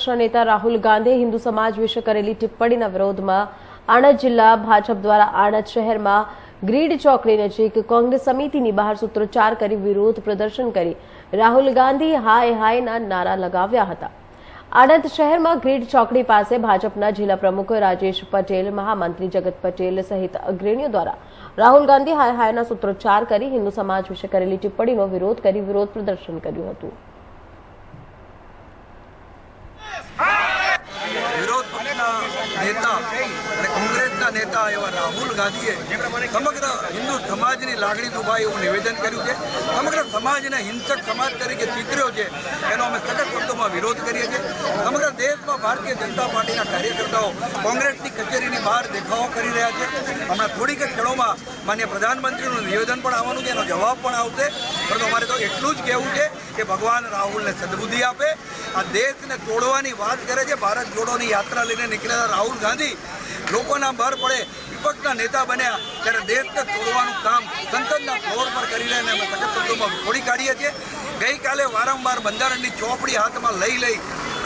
પક્ષના નેતા રાહુલ ગાંધીએ હિન્દુ સમાજ વિશે કરેલી ટિપ્પણીના વિરોધમાં આણંદ જિલ્લા ભાજપ દ્વારા આણંદ શહેરમાં ગ્રીડ ચોકડી નજીક કોંગ્રેસ સમિતિની બહાર સૂત્રોચ્ચાર કરી વિરોધ પ્રદર્શન કરી રાહુલ ગાંધી હાય હાયના નારા લગાવ્યા હતા. આણંદ શહેરમાં ગ્રીડ ચોકડી પાસે ભાજપના જિલ્લા પ્રમુખ રાજેશ પટેલ, મહામંત્રી જગત પટેલ સહિત અગ્રણીઓ દ્વારા રાહુલ ગાંધી હાય હાયના સૂત્રોચ્ચાર કરી હિન્દુ સમાજ વિશે કરેલી ટિપ્પણીનો વિરોધ કરી વિરોધ પ્રદર્શન કર્યું હતું વિરોધ પક્ષના નેતા અને કોંગ્રેસના નેતા એવા રાહુલ ગાંધીએ સમગ્ર હિન્દુ સમાજની લાગણી દુભાઈ એવું નિવેદન કર્યું છે. સમગ્ર સમાજને હિંસક સમાજ તરીકે ચિતર્યો છે. એનો અમે સખત શબ્દોમાં વિરોધ કરીએ છીએ. સમગ્ર દેશમાં ભારતીય જનતા પાર્ટીના કાર્યકર્તાઓ કોંગ્રેસની કચેરીની બહાર દેખાવો કરી રહ્યા છે. હમણાં થોડીક જ ક્ષણોમાં માન્ય પ્રધાનમંત્રીનું નિવેદન પણ આવવાનું છે, એનો જવાબ પણ આવશે. પરંતુ અમારે તો એટલું જ કહેવું છે કે ભગવાન રાહુલને સદબુદ્ધિ આપે. આ દેશને તોડવાની વાત કરે છે, ભારત જોડોની યાત્રા લઈને નીકળેલા રાહુલ ગાંધી લોકોના ભર પડે, વિપક્ષના નેતા બન્યા, ત્યારે દેશને તોડવાનું કામ સંસદના ફ્લોર પર કરી રહ્યા અને અમે સખત શબ્દોમાં છોડી કાઢીએ છીએ. ગઈકાલે વારંવાર બંધારણની ચોપડી હાથમાં લઈ લઈ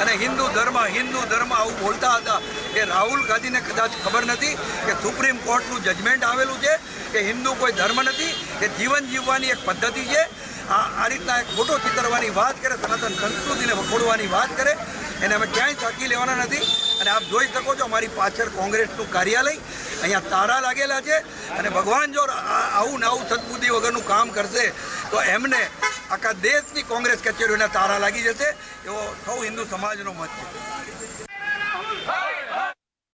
અને હિન્દુ ધર્મ હિન્દુ ધર્મ આવું બોલતા હતા એ રાહુલ ગાંધીને કદાચ ખબર નથી કે સુપ્રીમ કોર્ટનું જજમેન્ટ આવેલું છે કે હિન્દુ કોઈ ધર્મ નથી એ જીવન જીવવાની એક પદ્ધતિ છે. આ આ રીતના એક ફોટો ચિતરવાની વાત કરે, સનાતન સંસ્કૃતિને વખોડવાની વાત કરે, એને અમે ક્યાંય થાકી લેવાના નથી. અને આપ જોઈ શકો છો અમારી પાછળ કોંગ્રેસનું કાર્યાલય અહીંયા તારા લાગેલા છે. અને ભગવાન જો આવું ને આવું સદબુદ્ધિ વગરનું કામ કરશે, તો એમને આખા દેશની કોંગ્રેસ કચેરીઓને તારા લાગી જશે એવો સૌ હિન્દુ સમાજનો મત છે.